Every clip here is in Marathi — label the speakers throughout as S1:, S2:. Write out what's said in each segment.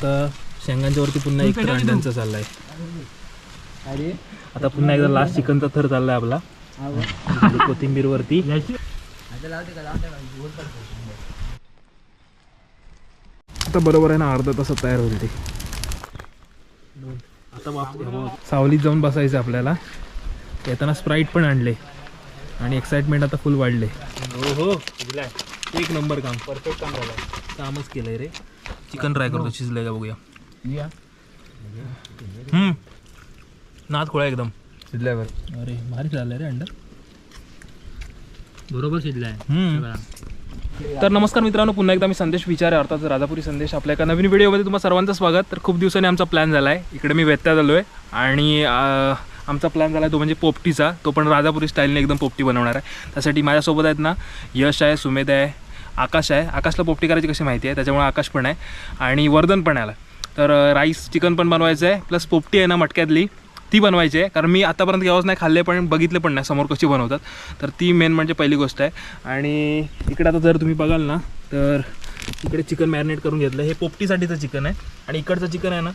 S1: आता शेंगांच्या वरती पुन्हा एक तर अंड्यांचा चाललाय. आता पुन्हा एकदा लास्ट चिकनचा थर चाललाय आपला. कोथिंबीर वरती आता बरोबर आहे ना अर्धा तासात तयार होईल ते. आता सावलीत जाऊन बसायचं आपल्याला. येताना स्प्राईट पण आणले. आणि एक्साइटमेंट आता फुल वाढले. हो हो. एक नंबर काम. परफेक्ट काम झालं कामच केलंय रे. चिकन ट्राय करतो शिजलंय का बघूया. हम्म. नाद खोळा एकदम.
S2: शिजल्यावर
S1: अरे भारी झालंय रे अंडर
S3: बरोबर शिजलाय.
S1: हम्म. तर नमस्कार मित्रांनो पुन्हा एकदा मी संदेश विचार आहे अर्थात राजापुरी संदेश आपल्या एका नवीन व्हिडिओमध्ये तुम्हाला सर्वांचं स्वागत. तर खूप दिवसांनी आमचा प्लॅन झाला आहे इकडे मी व्यत्यात आलो आहे आणि आमचा प्लॅन झाला आहे तो म्हणजे पोपटीचा. तो पण राजापुरी स्टाईलने एकदम पोपटी बनवणार आहे. त्यासाठी माझ्यासोबत आहेत ना यश आहे सुमेध आहे आकाश आहे. आकाशला पोपटी करायची कशी माहिती आहे? त्याच्यामुळे आकाश पण आहे. आणि वर्धन पण आला. तर राईस चिकन पण बनवायचं आहे. प्लस पोपटी आहे ना मटक्यातली ती बनवायची आहे. कारण मी आतापर्यंत केव्हाच नाही खाल्ले पण बघितले पण नाही. समोर कशी बनवतात. तर ती मेन म्हणजे पहिली गोष्ट आहे. आणि इकडे आता जर तुम्ही बघाल ना तर इकडे चिकन मॅरिनेट करून घेतलं. हे पोपटीसाठीचं चिकन आहे. आणि इकडचं चिकन आहे ना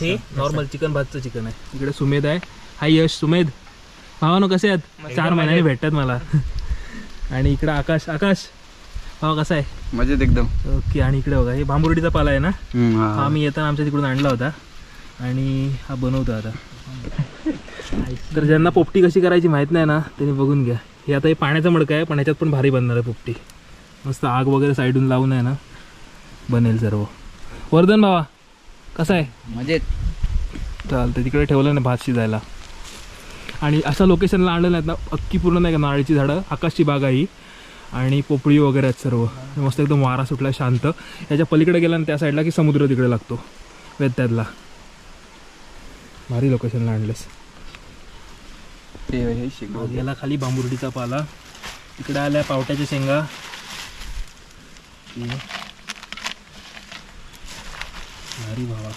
S1: हे नॉर्मल चिकन भातचं चिकन आहे. इकडे सुमेध आहे. हाय यश. सुमेध. भावा कसे आहेत? चार महिन्यांनी भेटतात मला. आणि इकडे आकाश. आकाश. भावा कसा आहे?
S2: मजेत एकदम.
S1: ओके आणि इकडे बघा हे भांबुर्डीचा पाला आहे ना? हा.
S2: हा
S1: मी येताना आमच्या तिकडून आणला होता. आणि हा बनवतो आता. तर ज्यांना पोपटी कशी करायची माहीत नाही ना त्यांनी बघून घ्या. हे आता हे पाण्याचं मडकं आहे पण ह्याच्यात पण भारी बनणार आहे पोपटी. मस्त आग वगैरे साईडून लावून आहे ना बनेल सर्व. वर्धन भावा कसा आहे?
S2: मजेत.
S1: चालतं तिकडे ठेवलं ना भात शिजायला. आणि अशा लोकेशनला आणलं नाहीत ना अख्खी पूर्ण नाही का नारळीची झाडं आकाशची बाग आहे ही आणि पोपळी वगैरे आहेत सर्व. मस्त एकदम वारा सुटला शांत. याच्या पलीकडे गेला ना त्या साईडला की समुद्र तिकडे लागतो. वेत्यातला. भारी लोकेशनला आणलेस याला खाली बांबुर्डीचा पाला. इकडे आल्या पावट्याच्या शेंगा. भारी भावा.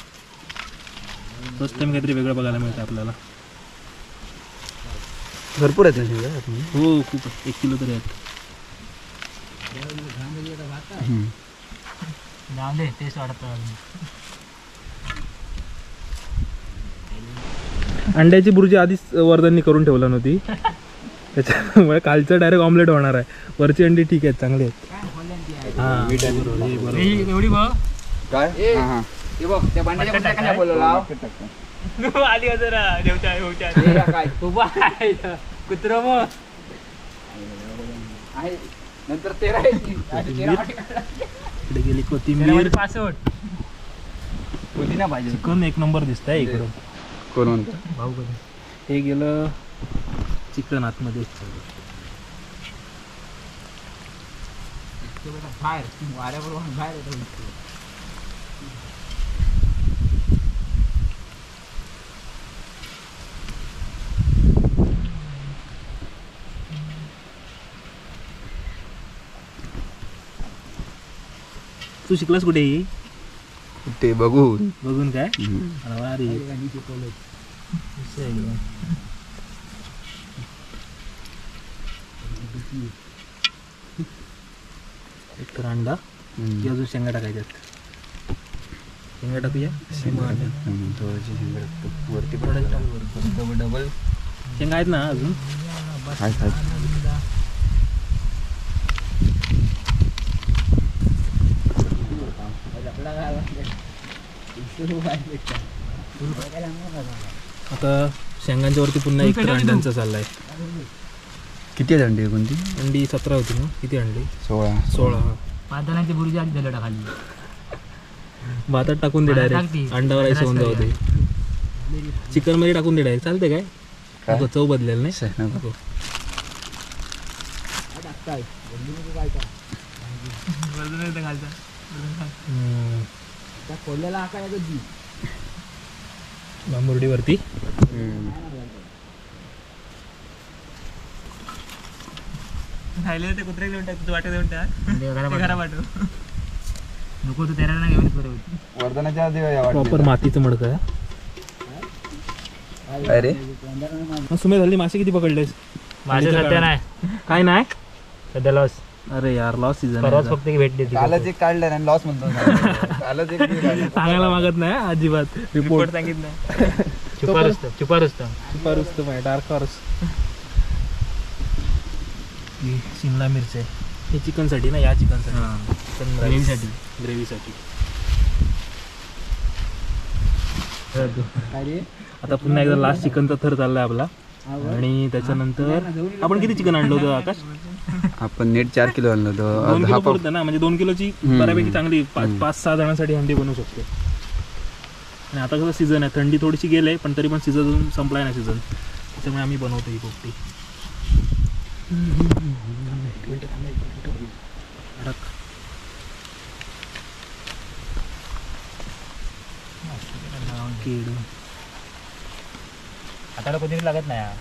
S1: फर्स्ट टाइम काहीतरी वेगळं बघायला मिळतं आपल्याला.
S2: भरपूर आहेत
S1: हो खूप. एक किलो तरी आहेत.
S3: जाऊ दे वाढत
S1: अंड्याची बुर्जी आधीच वर्धननी करून ठेवला नव्हती. त्याच्यामुळे कालचं डायरेक्ट ऑमलेट होणार आहे. वरची अंडी ठीक आहेत चांगली आहेत. हां बरोबर, हे. बरोबर.
S3: एवढी बघ.
S2: काय? हा हा
S3: आली जरा देवता देवता कुत्र मग
S2: नंतर तेरा
S1: इकडे गेली कोथिंबीर.
S3: पासष्ट
S2: पुदिना पाहिजे
S1: चिकन एक नंबर दिसत आहे इकडून
S2: कोण म्हणतो?
S1: भाऊ कधी हे गेलं चिकन आतमध्ये. तू शिकलास कुठे ही?
S2: ते बघू
S1: बघून काय? अरे. एक तर अंडा. की अजून शेंगा टाकायच्यात शेंगा टाकूया?
S2: वरती
S1: डबल शेंगा आहेत ना अजून? आता शेंगांच्या वरती पुन्हा एक तर अंड्यांचा चाललाय.
S2: किती आहेत अंडी कोणती?
S1: अंडी सतरा होती ना? किती अंडी?
S2: सोळा.
S1: सोळा हा.
S3: पातानाची बुर्जी आधी दिलं खाली.
S1: भातात टाकून दे डायरेक्ट
S3: टाक ती.
S1: अंडा राईस होऊन जाऊ दे चिकनमध्ये टाकून दे डायरेक्ट चालते काय? नको, चव बदलेल नाही?
S2: सह, नको.
S1: नको. हम्म. बांबुर्डीवरती
S2: हम्म.
S3: खायला ते कुत्रे घेऊन टाक वाटत घेऊन टाक घरा पाठव नको तू तेरा ना घेऊन बरोबर
S2: वर्धनाच्या आधी.
S1: प्रॉपर मातीचं मडकं आहे
S2: अरे
S1: मग सुमे झाली मासे किती पकडलेस
S3: माझ्या सध्या
S1: काय?
S3: नाही
S1: काय नाही
S3: सध्या लॉस
S1: अरे यार लॉस सीझन
S3: परवाच फक्त की भेटली होती
S2: कालच एक काढलं आणि लॉस म्हणतो कालच एक.
S1: सांगायला मागत नाही हा, अजिबात. रिपोर्ट
S3: सांगितलं. चुपा रुस्तम चुपा रुस्तम
S1: सुपर रुस्त डार्क हॉर्स शिमला मिरच आहे. हे चिकनसाठी ना या चिकनसाठी. चिकन ग्रेव्हीसाठी. ग्रेव्हीसाठी. आता पुन्हा एकदा लास्ट चिकनचा थर चाललाय आपला. आणि त्याच्यानंतर आपण किती चिकन आणलं होतं आकाश?
S2: आपण नेट चार किलो आणलं
S1: दोन
S2: होतं
S1: किलो
S2: हा पाव
S1: पुरतं ना. म्हणजे दोन किलोची. बऱ्यापैकी चांगली पाच. पाच सहा जणांसाठी हंडी बनवू शकतो. आणि आता कसं सीझन आहे. थंडी थोडीशी गेले पण तरी पण सीझन संपलाय ना सीझन त्याच्यामुळे आम्ही बनवतो ही पोपटी अडक.
S3: हाताला कधी लागत नाही हा.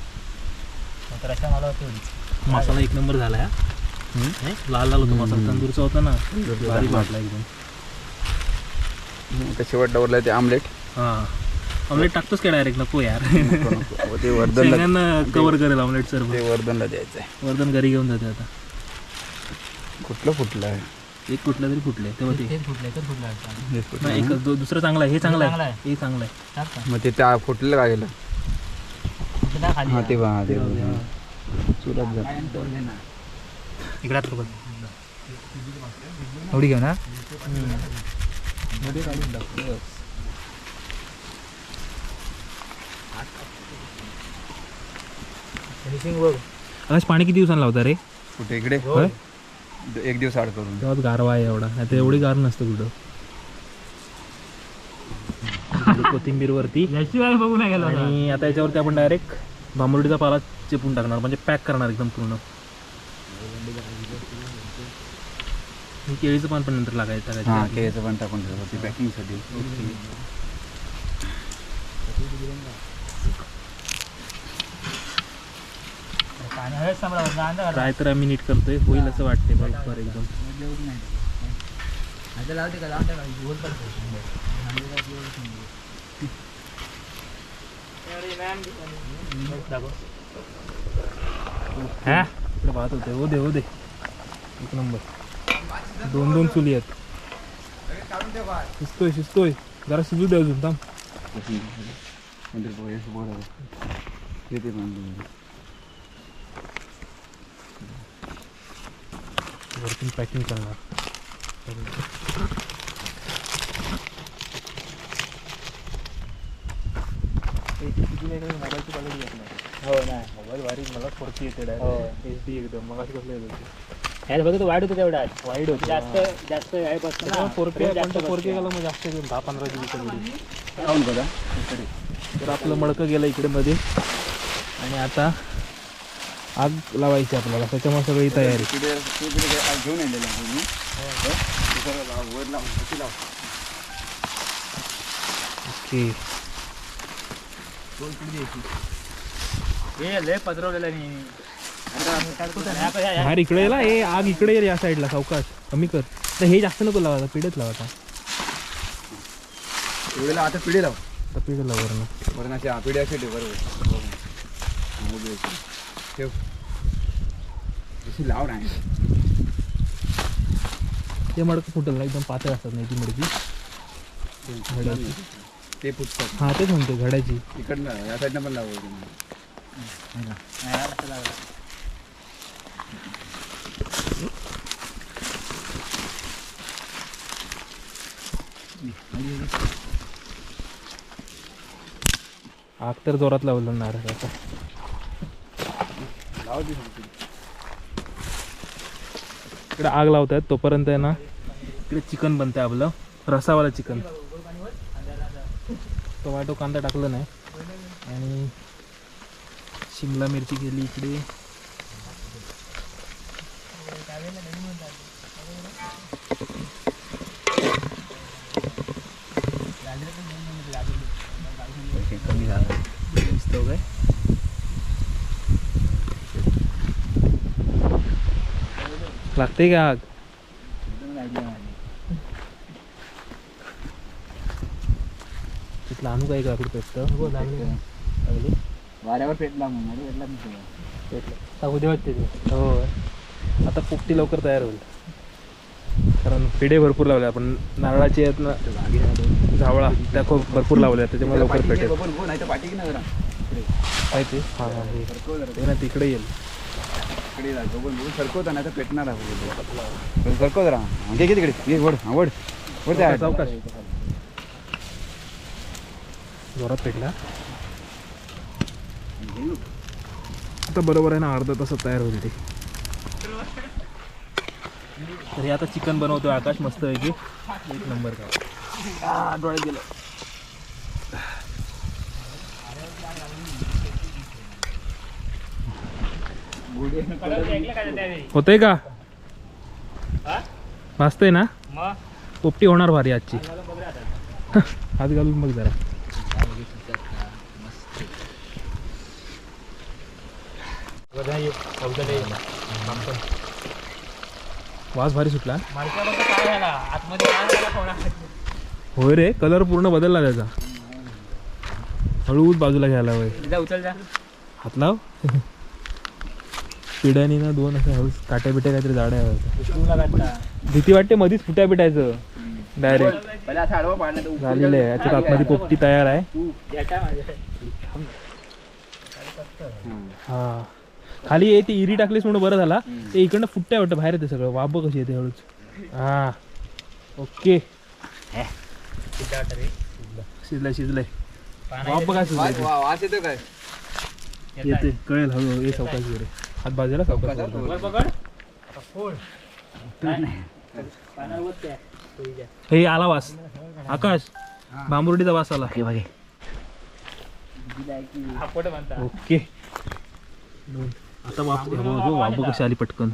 S3: मग तर अशा मला होती
S1: मसाला एक नंबर झाला हा हे? लाल लाल होता मसाला तंदूरचा होता ना. भारी वाटला एकदम.
S2: आता शेवट डवरला ते आमलेट.
S1: हा. ऑमलेट टाकतोस का डायरेक्ट नको यार.
S2: ते वर्धनला
S1: शेंगांना कव्हर करेल ऑमलेट सर्व.
S2: ते वर्धनला द्यायचं आहे
S1: वर्धन घरी घेऊन जाते आता.
S2: कुठलं फुटलं आहे?
S1: एक कुठलं तरी फुटले तेव्हा ते.
S3: फुटले तेच फुटलं वाटतं.
S2: हे फुटलं
S1: नाही,
S2: ना?
S1: एक दु- दुसरं चांगलं आहे हे चांगलं
S3: चांगलं
S1: आहे.
S3: आहे.
S1: हे चांगलं आहे.
S3: टाक का?
S2: मग ते त्या फुटलं का गेलं?
S3: ते खाली
S2: हा
S3: हा.
S2: हा. हा. चुरात जा.
S3: इकडे. एवढी घेऊ ना? फिनिशिंग बघ
S1: आकाश पाणी किती दिवसांनी लावता रे?
S2: कुठे? इकडे? एक दिवस आड करून.
S1: तेव्हाच गारवा आहे एवढा. नाही तर एवढी गार नसतं कुठं. कोथिंबीर वरती
S3: बघू नाही गेलो
S1: आणि आता याच्यावरती आपण डायरेक्ट भांबरुडीचा पाला चिपून टाकणार म्हणजे पॅक करणार एकदम पूर्ण. केळीचं पान पण नंतर लागायचं
S2: हा
S1: टाकायचं.
S2: केळीचं पण टाकून ठेवलं होती पॅकिंगसाठी.
S1: ट्राय तर आम्ही नीट करतोय होईल असं वाटते बरोबर एकदम.
S3: लावते का? लावते का?
S1: हा? इकडे पाहत होते. हो दे हो दे. एक नंबर. दोन दोन चुली आहेत. शिजतोय शिजतोय. जरा शिजू दे अजून थांब. वरतून पॅकिंग करणार.
S3: हो नाही.
S1: मोबाईल भारी मला फोडती येते
S3: हो.
S1: डायरेक्ट एच डी एकदम. मग कसलं येत होते?
S3: तो वाईट होतं तेवढा.
S1: वाईड होतं.
S3: जास्त जास्त आहे बसतं ना
S1: फोर के फोर. गेला मग जास्त दहा पंधरा जी बीच्या घरी
S2: राहून बघा.
S1: तर आपलं मडकं गेलं इकडे मध्ये. आणि आता आग लावायची आपल्याला. त्याच्यामुळे सगळी तयारी.
S2: घेऊन येलेलं मी. हो. ते सर्व लाव, वर लाव किती लाव.
S1: ओके
S3: हे लय पदरवलेलं नाही
S1: बाहेर इकडे येला हे आग इकडे येईल या साईडला सावकाश. कमी कर. तर हे जास्त नको लावायचं पिढेच लावायचा
S2: एवढ्याला आता पिढी लाव.
S1: तर पिढे लावर
S2: बरं ना पिढी अशी ठेव बरोबर. हा. ठेव. अशी लाव नाही
S1: ते मडकं फुटल ना एकदम पातळ असतात नाही ती मडकी.
S2: ते फुटतात
S1: हा तेच म्हणते घड्याची
S2: इकडनं या साईडनं पण लाव
S1: आग तर जोरात लावलं ना रे आता.
S2: लाव दे फक्त.
S1: इकडे आग लावतायत तोपर्यंत आहे ना इकडे चिकन बनतंय आपलं रसावाला चिकन. टोमॅटो कांदा टाकलं नाही. आणि शिमला मिरची गेली इकडे.
S2: कमी झालं.
S1: दिसतो काय? लागते का आग? तिथलं आणू काय काकड पेटतं हो लागले
S2: वाऱ्यावर पेटला म्हणून पेटला नाही
S3: उद्या वाटते ते
S1: हो आता पोपटी लवकर तयार होईल कारण पेढे भरपूर लावले आपण नारळाची आहेत ना झावळा त्या खूप भरपूर लावल्या त्याच्यामुळे लवकर पेटेल
S2: नाही तर पाठी की ना जरा
S1: काय ते हां हां हे ते ना तिकडे येईल
S2: बघून सरकवता नाही तर पेटणार आहे सरकव जरा हा, घे तिकडे घे वड हा, वड वड त्या
S1: सावकाश जोरात पेटला आता बरोबर आहे ना अर्धा तासात तयार होईल ते. तर हे आता चिकन बनवतोय आकाश मस्त आहे की एक नंबर का? डोळे गेलं होतंय का? वाचतंय ना? पोपटी होणार भारी आजची. हात घालून बघ जरा. वास भारी सुटला. होय रे कलर पूर्ण बदलला त्याचा. हळूच बाजूला घ्यायला
S3: जा
S1: हात लाव. पिढ्यानी ना दोन असं हळूच काट्या बिट्या काहीतरी जाड्या भीती वाटते मधीच फुट्या पिटायचं डायरेक्ट झालेलं आहे. याच्यात आतमध्ये पोपटी तयार आहे. हा. खाली ये ती इरी टाकलीस म्हणून बरं झाला. ते इकडनं फुटतंय वाटतं बाहेर येते सगळं. वाब कशी येते हळूच. हा. ओके. शिजलंय शिजलंय. वाब काय शिजलंय ते.
S2: वास येतो काय?
S1: येते कळेल हळू ये सावकाश रे हात बाजूला सावकाश हे आला वास. आकाश बांबुर्डीचा वास आला. ओके आता वाप हे वाफ कशी आली पटकन.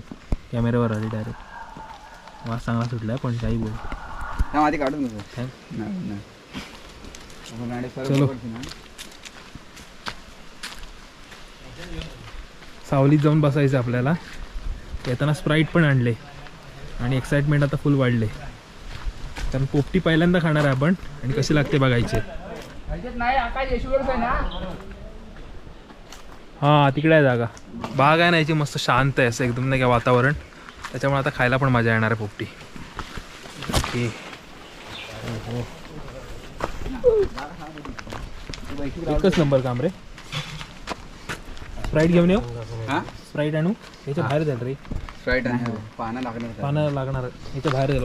S1: कॅमेऱ्यावर आली डायरेक्ट वास चांगला सुटलाय पण काही बोल.
S2: हा आधी काढून
S1: चलो. सावलीत जाऊन बसायचं आपल्याला. येताना स्प्राईट पण आणले. आणि एक्साइटमेंट आता फुल वाढले. कारण पोपटी पहिल्यांदा खाणार आहे आपण. आणि कशी लागते बघायचे. हा तिकडे आहे जागा. बाग आहे ना याची मस्त शांत आहे असं एकदम नाही का वातावरण. त्याच्यामुळे आता खायला पण मजा येणार आहे पोपटी. ओके. एकच नंबर काम रे. स्प्राईट घेऊन येऊ?
S2: हा?
S1: स्प्राईट आणू? याच्या बाहेर जाईल रे.
S2: स्प्राईट पानं लागणार त्याला.
S1: पानं लागणार. याच्या बाहेर जाईल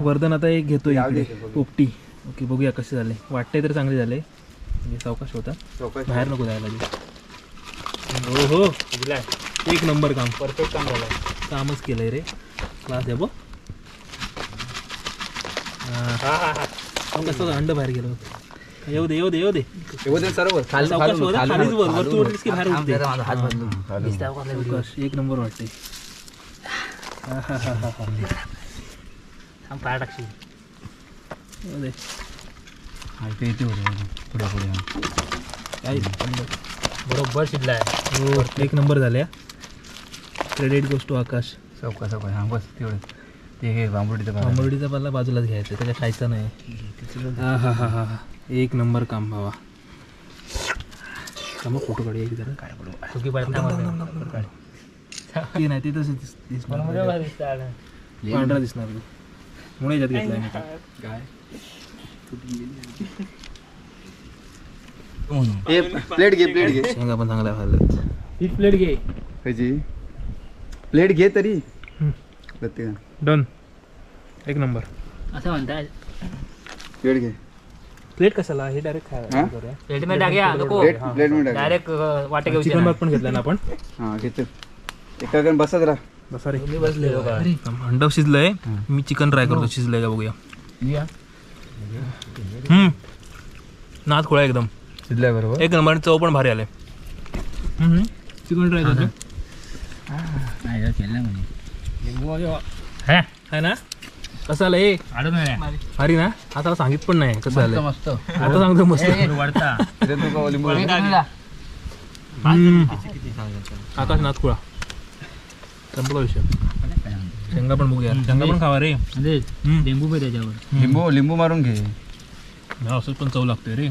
S1: वर्धन. आता. एक घेतो पोपटी. ओके बघूया कसे झाले. वाटते तर चांगले झाले. म्हणजे सावकाश होता.
S2: चौकशी.
S1: बाहेर नको जायला लागेल. हो हो.
S3: दिलाय.
S1: एक नंबर काम.
S3: परफेक्ट काम झालं
S1: कामच केलंय रे. क्लास आहे बघ. हा.
S3: हा हा.
S1: कसं अंड बाहेर गेलं होतं. येऊ दे येऊ दे येऊ दे.
S2: येऊ दे सरळ वर. खाली-
S1: सावकाश
S2: खालून-
S1: वर,
S2: खालून.
S1: खालीच वर
S2: वर.
S1: वरती वरतीच की बाहेर उठते. सावकाश एक नंबर वाटते हा, हा, हा, हा, हा.
S3: थांब पाय टाकशील.
S1: येऊ दे.
S2: हा, इथे इथे होते. पुढे पुढे हा.
S1: काही
S3: बरोबर शिजलाय.
S1: हो एक नंबर झाल्या क्रेडिट गोष्ट आकाश
S2: चौका चौका हा बस तेवढं. ते हे बांबुडीचं.
S1: आंबवडीचा पाला बाजूलाच घ्यायचा त्याच्या खायचा नाही. हा हा हा हा. हा. एक नंबर काम भावा. मग फोटो काढूया एक जरा. काय
S3: सुकी
S1: ते नाही ते तसं दिसणार. पांढरा दिसणार. म्हणून याच्यात घेतलाय मी.
S2: काय? हे प्लेट घे प्लेट घे.
S1: शेंगा पण चांगल्या
S3: प्लेट घे.
S2: कशी? प्लेट घे तरी. प्रत्येक
S1: डन. एक नंबर.
S3: असं म्हणताय.
S2: प्लेट घे.
S1: प्लेट कशाला? हे डायरेक्ट
S2: हा?
S1: खाय
S3: प्लेटमध्ये टाकूया नको.
S2: प्लेट प्लेटमध्ये टाक
S3: डायरेक्ट वाटे घेऊ
S1: चिकन पण घेतला ना आपण?
S2: हा घेतो. एका गण बसत राहा.
S1: बसा रे.
S3: बसले
S1: अंड शिजलंय. मी चिकन ट्राय करतो. शिजलंय का बघूया. हम्म. नाद खोळा एकदम.
S2: शिजल्या बरोबर.
S1: एक नंबर चव पण भारी आले. चिकन ट्राय करतो.
S3: हा.
S1: ना? कसं आलं हे? भारी ना? आता सांगित पण नाही कसं आलं
S2: मस्त
S1: आता सांगतो मस्त. आकाश नाथकुळा संपला विषय. शेंगा पण बघूया शेंगा पण खावा रे
S3: म्हणजे
S1: हम्म.
S3: लिंबू पण त्याच्यावर
S2: लिंबू लिंबू मारून घे
S1: हा, असंच पण चव लागते रे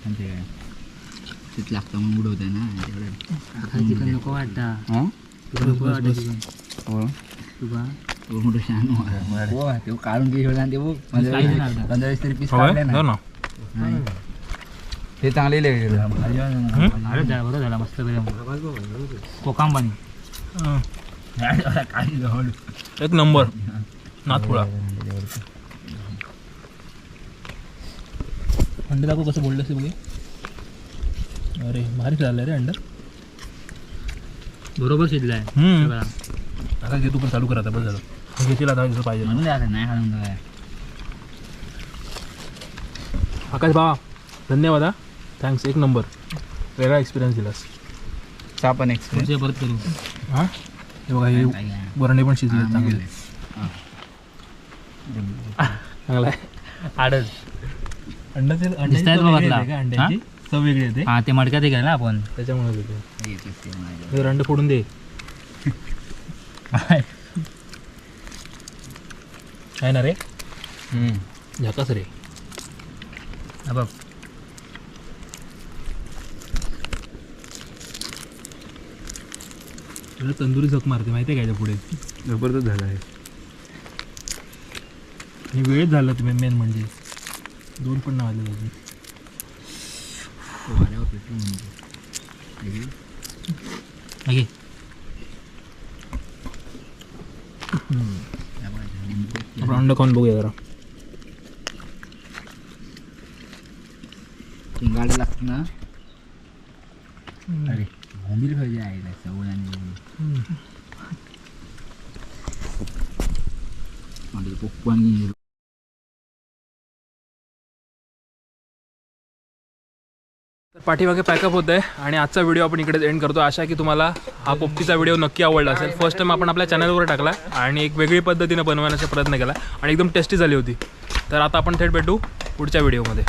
S2: व्यवस्थित लागतं मग उडवत आहे ना त्याच्याकडे
S3: चिकन नको वाटता
S2: हां
S3: तुला नको वाटतं चिकन
S2: हो
S3: तुका
S2: तो मोठं शान हो ते काढून घे ते बघ पंधरा
S3: काहीच
S2: वीस-
S3: नाही अर्धा.
S2: पंधरा वीस तरी पीस
S1: हवंय
S2: काढले
S1: धर
S2: ना
S1: ना
S2: नाही. ते चांगले
S3: अरे झाला
S1: एक नंबर. नाथपुळा अंडे दाखव कसं बोललं असेल बघे. अरे भारी झालं रे अंडर
S3: बरोबर
S1: हम्म.
S3: सगळा.
S1: आता घे तू पण चालू कर आता बस झालं. घेतील आता जसं पाहिजे.
S2: म्हणून आता नाही खाऊन बघाय.
S1: आकाश बाबा धन्यवाद हा. थँक्स एक नंबर. वेगळा एक्सपिरियन्स दिलास.
S2: चहा पण एक्सपिरियन्स
S3: परत करू.
S1: हां? हे बघा हे बरंडे पण शिजले चांगले. चांगला आहे.
S3: आडच.
S1: अंड्याची चव वेगळी येते
S3: हा? ते मडक्यात हे ना आपण.
S1: त्याच्यामुळे हे अंडे फोडून दे. आहे ना रे? झाकास रे.
S3: बघ.
S1: तुला तंदुरी झक मारते माहिती आहे का याच्यापुढे?
S2: जबरदस्त झाला आहे.
S1: आणि वेळच झाला तुम्ही मेन म्हणजे. दोन पण वाजले अजून.
S3: ओके.
S1: आपण अंड खाऊन बघूया जरा.
S2: गाडी लागते ना? अरे. बोंबील पाहिजे आहे चवळ आणि माझे पप्पू आणि
S1: तर पाठीमागे पॅकअप होत आहे आणि आजचा व्हिडिओ आपण इकडे एंड करतो. आशा की तुम्हाला हा पोपटीचा व्हिडिओ नक्की आवडला असेल. फर्स्ट टाइम आपण आपल्या चॅनलवर टाकला आणि एक वेगळी पद्धतीने बनवण्याचा प्रयत्न केला आणि एकदम टेस्टी झाली होती. तर आता आपण थेट भेटू पुढच्या व्हिडिओमध्ये